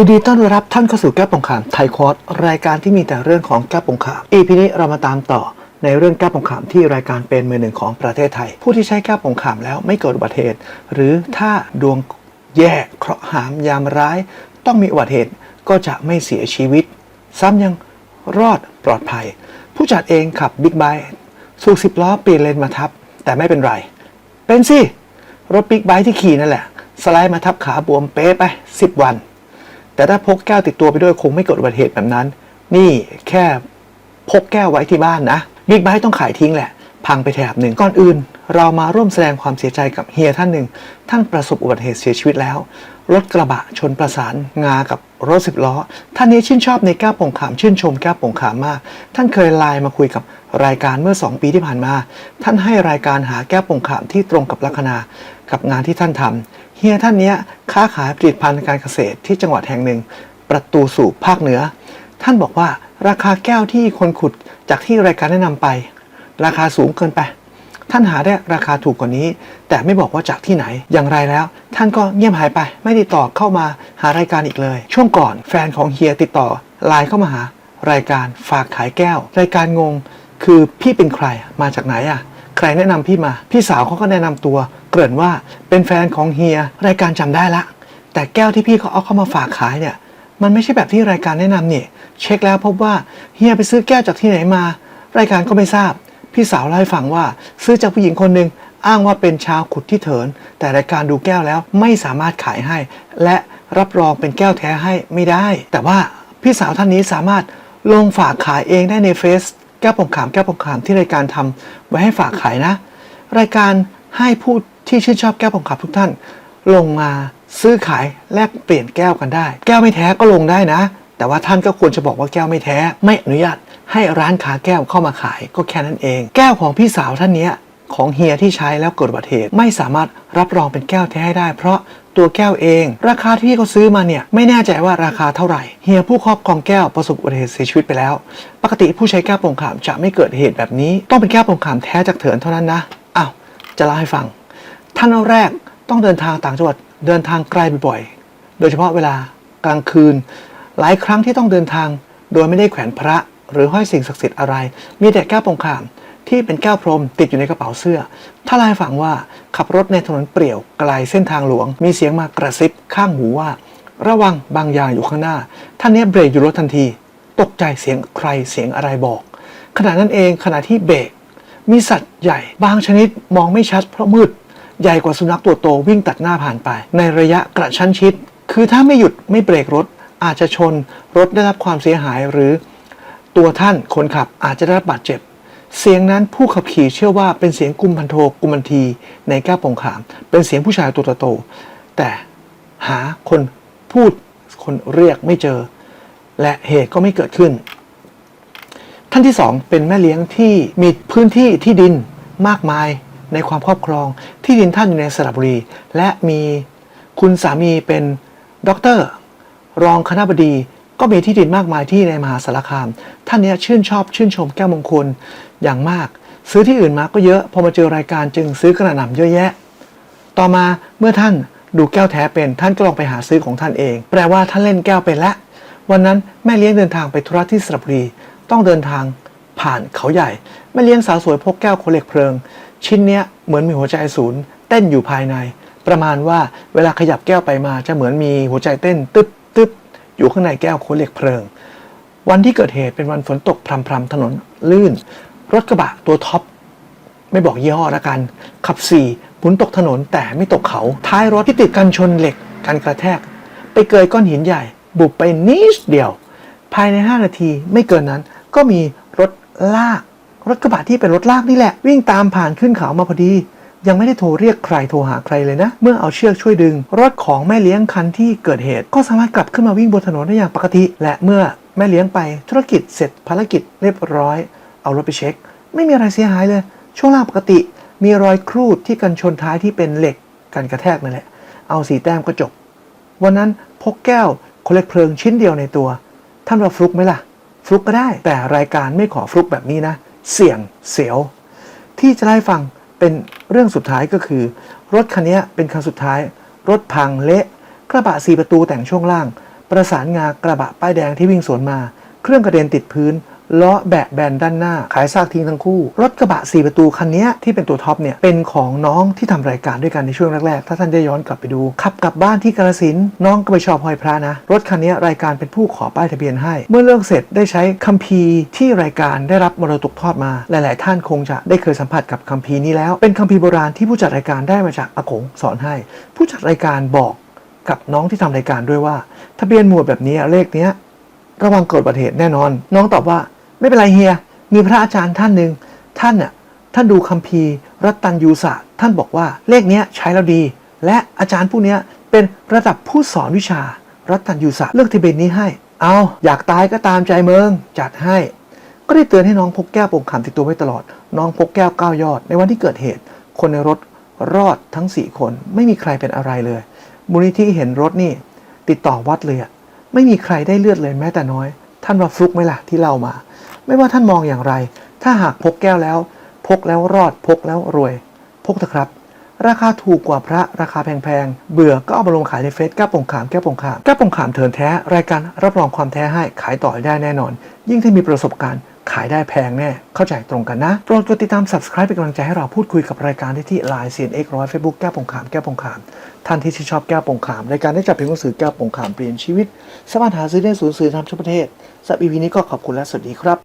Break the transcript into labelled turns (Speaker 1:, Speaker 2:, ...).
Speaker 1: ยินดีต้อนรับท่านเข้าสู่แก้ปงขามไทยคอร์สรายการที่มีแต่เรื่องของแก้ปงขาม EP นี้เรามาตามต่อในเรื่องแก้ปงขามที่รายการเป็นมือหนึ่งของประเทศไทย ผู้ที่ใช้แก้ปงขามแล้วไม่เกิดอุบัติเหตุ หรือถ้าดวงแย่เคราะห์หามยามร้าย ต้องมีอุบัติเหตุก็จะไม่เสียชีวิต ซ้ำยังรอดปลอดภัย ผู้จัดเองขับบิ๊กไบค์สูกสิบล้อเปลี่ยนเลนมาทับ แต่ไม่เป็นไร เป็นสิรถบิ๊กไบค์ที่ขี่นั่นแหละ สไลด์มาทับขาบวมเป๊ะไป 10 วัน แต่ถ้าพกแก้วติดตัวไปด้วยคงไม่เกิดอุบัติเหตุแบบนั้น นี่แค่พกแก้วไว้ที่บ้านนะบิ๊กไบค์ต้องขายทิ้งแหละ พังไปแถบหนึ่งก่อนอื่น เรามาร่วมแสดงความเสียใจกับเฮียท่านหนึ่ง ท่านประสบอุบัติเหตุเสียชีวิตแล้ว รถกระบะชนประสานงากับรถสิบล้อ ท่านนี้ชื่นชอบในแก้วป่งขามชื่นชมแก้วป่งขามมาก ท่านเคยไลน์มาคุยกับรายการเมื่อ 2 ปีที่ผ่านมา ท่านให้รายการหาแก้วป่งขามที่ตรงกับลัคนากับงานที่ท่านทำเฮียท่านนี้ค้าขายผลิตภัณฑ์การเกษตรที่จังหวัดแห่งหนึ่ง ประตูสู่ภาคเหนือ ท่านบอกว่าราคาแก้วที่คนขุดจากที่รายการแนะนำไป ราคาสูงเกินไป ท่านหาได้ราคาถูกกว่านี้ แต่ไม่บอกว่าจากที่ไหนอย่างไรแล้ว ท่านก็เงียบหายไป ไม่ติดต่อเข้ามาหารายการอีกเลย ช่วงก่อนแฟนของเฮียติดต่อไลน์เข้ามาหารายการฝากขายแก้ว รายการงง คือพี่เป็นใครมาจากไหนอะ ใครแนะนำพี่มา พี่สาวเขาก็แนะนำตัว เกริ่นว่าเป็นแฟนของเฮียรายการจำได้ละ แต่แก้วที่พี่เขาเอาเข้ามาฝากขายเนี่ย มันไม่ใช่แบบที่รายการแนะนำเนี่ยเช็คแล้วพบว่าเฮียไปซื้อแก้วจากที่ไหนมา รายการก็ไม่ทราบ พี่สาวเล่าให้ฟังว่า ซื้อจากผู้หญิงคนหนึ่งอ้างว่าเป็นชาวขุดที่เถิน แต่รายการดูแก้วแล้วไม่สามารถขายให้ และรับรองเป็นแก้วแท้ให้ไม่ได้ แต่ว่าพี่สาวท่านนี้สามารถลงฝากขายเองได้ในเฟซแก้วปงขามแก้วปงขามที่รายการทำไว้ให้ฝากขายนะ รายการให้ผู้ที่ชื่นชอบแก้วปงขามทุกท่าน ลงมาซื้อขายแลกเปลี่ยนแก้วกันได้ แก้วไม่แท้ก็ลงได้นะ แต่ว่าท่านก็ควรจะบอกว่าแก้วไม่แท้ ไม่อนุญาต ให้ร้านค้าแก้วเข้ามาขายก็แค่นั้นเอง แก้วของพี่สาวท่านนี้ของเฮียที่ใช้แล้วเกิดอุบัติเหตุไม่สามารถรับรองเป็นแก้วแท้ได้ เพราะตัวแก้วเอง ราคาที่เขาซื้อมาเนี่ยไม่แน่ใจว่าราคาเท่าไหร่เฮียผู้ครอบครองแก้วประสบอุบัติเหตุเสียชีวิตไปแล้ว ปกติผู้ใช้แก้วโป่งขามจะไม่เกิดเหตุแบบนี้ ต้องเป็นแก้วโป่งขามแท้จากเถินเท่านั้นนะอ้าวจะเล่าให้ฟัง ท่านแรกต้องเดินทางต่างจังหวัดเดินทางไกลบ่อยๆโดยเฉพาะเวลากลางคืน หลายครั้งที่ต้องเดินทางโดยไม่ได้แขวนพระ หรือห้อยสิ่งศักดิ์สิทธิ์อะไร มีแต่แก้วปงขามที่เป็นแก้วพรมติดอยู่ในกระเป๋าเสื้อ ถ้าลาให้ฟังว่าขับรถในถนนเปลี่ยวไกลเส้นทางหลวง มีเสียงมากระซิบข้างหูว่า ระวังบางอย่างอยู่ข้างหน้า ท่านนี้เบรกอยู่รถทันที ตกใจเสียงใครเสียงอะไรบอก ขณะนั้นเองขณะที่เบรกมีสัตว์ใหญ่บางชนิดมองไม่ชัดเพราะมืด ใหญ่กว่าสุนัขตัวโตวิ่งตัดหน้าผ่านไป ในระยะกระชั้นชิด คือถ้าไม่หยุดไม่เบรกรถอาจจะชนรถได้รับความเสียหายหรือ ตัวท่านคนขับอาจจะได้รับบาดเจ็บ เสียงนั้นผู้ขับขี่เชื่อว่าเป็นเสียงกุมพันโทกุมพันทีในแก้วปงขาม เป็นเสียงผู้ชายตัวโตแต่หาคนพูดคนเรียกไม่เจอ และเหตุก็ไม่เกิดขึ้น ท่านที่สองเป็นแม่เลี้ยงที่มีพื้นที่ที่ดินมากมายในความครอบครองที่ดินท่านอยู่ในสระบุรี และมีคุณสามีเป็นด็อกเตอร์รองคณะบดี ก็มีที่ดินมากมายที่ในมหาสารคาม ท่านนี้ชื่นชอบชื่นชมแก้วมงคลอย่างมาก ซื้อที่อื่นมาก็เยอะ พอมาเจอรายการจึงซื้อกระหน่ำเยอะแยะ ต่อมาเมื่อท่านดูแก้วแท้เป็นท่านก็ลองไปหาซื้อของท่านเอง แปลว่าท่านเล่นแก้วเป็นและ วันนั้นแม่เลี้ยงเดินทางไปธุระที่สระบุรี ต้องเดินทางผ่านเขาใหญ่ แม่เลี้ยงสาวสวยพกแก้วโคเล็กเพลิง ชิ้นเนี้ยเหมือนมีหัวใจศูนย์เต้นอยู่ภายใน ประมาณว่าเวลาขยับแก้วไปมาจะเหมือนมีหัวใจเต้นตึ๊บตึ๊บ อยู่ข้างในแก้วโคเหล็กเพลิง วันที่เกิดเหตุเป็นวันฝนตกพรำๆถนนลื่น รถกระบะตัวท็อปไม่บอกยี่ห้อละกัน ขับสี่หมุนตกถนนแต่ไม่ตกเขา ท้ายรถที่ติดกันชนเหล็กกันกระแทก ไปเกยก้อนหินใหญ่ บุบไปนิดเดียว ภายใน 5 นาทีไม่เกินนั้น ก็มีรถลาก รถกระบะที่เป็นรถลากนี่แหละ วิ่งตามผ่านขึ้นเขามาพอดี ยังไม่ได้โทรเรียกใครโทรหาใครเลยนะ เมื่อเอาเชือกช่วยดึง รถของแม่เลี้ยงคันที่เกิดเหตุ ก็สามารถกลับขึ้นมาวิ่งบนถนนได้อย่างปกติ และเมื่อแม่เลี้ยงไปธุรกิจเสร็จภารกิจเรียบร้อย เอารถไปเช็ค ไม่มีอะไรเสียหายเลย ช่วงล่างปกติ มีรอยครูดที่กันชนท้ายที่เป็นเหล็กกันกระแทกนั่นแหละ เอาสีแต้มก็จบ วันนั้นพกแก้วคนเล็กเพลิงชิ้นเดียวในตัว ท่านว่าฟลุกไหมล่ะ ฟลุกก็ได้ แต่รายการไม่ขอฟลุกแบบนี้นะ เสี่ยงเสียว ที่จะได้ฟัง เป็นเรื่องสุดท้ายก็คือ รถคันนี้เป็นคันสุดท้าย รถพังเละกระบะสีประตูแต่งช่วงล่าง ประสานงากระบะป้ายแดงที่วิ่งสวนมา เครื่องกระเด็นติดพื้น ล้อแบะแบนด้านหน้า ขายซากทิ้งทั้งคู่ รถกระบะ 4 ประตูคันนี้ที่เป็นตัวท็อปเนี่ย เป็นของน้องที่ทำรายการด้วยกันในช่วงแรกๆ ถ้าท่านได้ย้อนกลับไปดู ขับกลับบ้านที่กาลสินน้องก็ไปชอบห้อยพระนะ รถคันนี้รายการเป็นผู้ขอป้ายทะเบียนให้ เมื่อเลิกเสร็จได้ใช้คัมภีร์ที่รายการได้รับมรดกทอดมา หลาย ๆ ท่านคงจะได้เคยสัมผัสกับคัมภีร์นี้แล้ว เป็นคัมภีร์โบราณที่ผู้จัดรายการได้มาจากอากงสอนให้ ผู้จัดรายการบอกกับน้องที่ทำรายการด้วยว่า ทะเบียนหมวดแบบนี้เลขเนี้ยระวังเกิดอุบัติเหตุแน่นอน น้องตอบว่า ไม่เป็นไรเฮีย มีพระอาจารย์ท่านหนึ่งท่านน่ะท่านดูคัมภีร์ รัตตัญยูสตร์ท่านบอกว่าเลขเนี้ยใช้แล้วดี และอาจารย์ผู้เนี้ยเป็นระดับผู้สอนวิชา รัตตัญยูสตร์เลือกทะเบียนนี้ให้ เอาอยากตายก็ตามใจเมืองจัดให้ ก็ได้เตือนให้น้องพกแก้วโป่งขำติดตัวไว้ตลอด น้องพกแก้วก้าวยอด ในวันที่เกิดเหตุ คนในรถรอดทั้ง4คนไม่มีใครเป็นอะไรเลยมูลนิธิเห็นรถนี่ ติดต่อวัดเลยอะไม่มีใครได้เลือดเลยแม้แต่น้อย ท่านว่าฟลุกไหมล่ะที่เล่ามา ไม่ว่าท่านมองอย่างไร ถ้าหากพกแก้วแล้ว พกแล้วรอดพกแล้วรวย พกเถอะครับ ราคาถูกกว่าพระราคาแพงๆ เบื่อก็เอามาลงขายในเฟซแก้ปงขามแก้ปงขามแก้ปงขามเถินแท้ รายการรับรองความแท้ให้ขายต่อได้แน่นอน ยิ่งถ้ามีประสบการณ์ขายได้แพงแน่ เข้าใจตรงกันนะ โปรดกดติดตาม subscribe เป็นกำลังใจให้เราพูดคุยกับรายการได้ที่ Line CNX ร้อย Facebook แก้วปงขาม แก้วปงขาม ท่านที่ชื่นชอบแก้วปงขาม รายการได้จัดพิมพ์หนังสือแก้วปงขามเปลี่ยนชีวิต สามารถหาซื้อได้ศูนย์สื่อทางทั่วประเทศสำหรับ EP นี้ก็ขอบคุณและสวัสดีครับ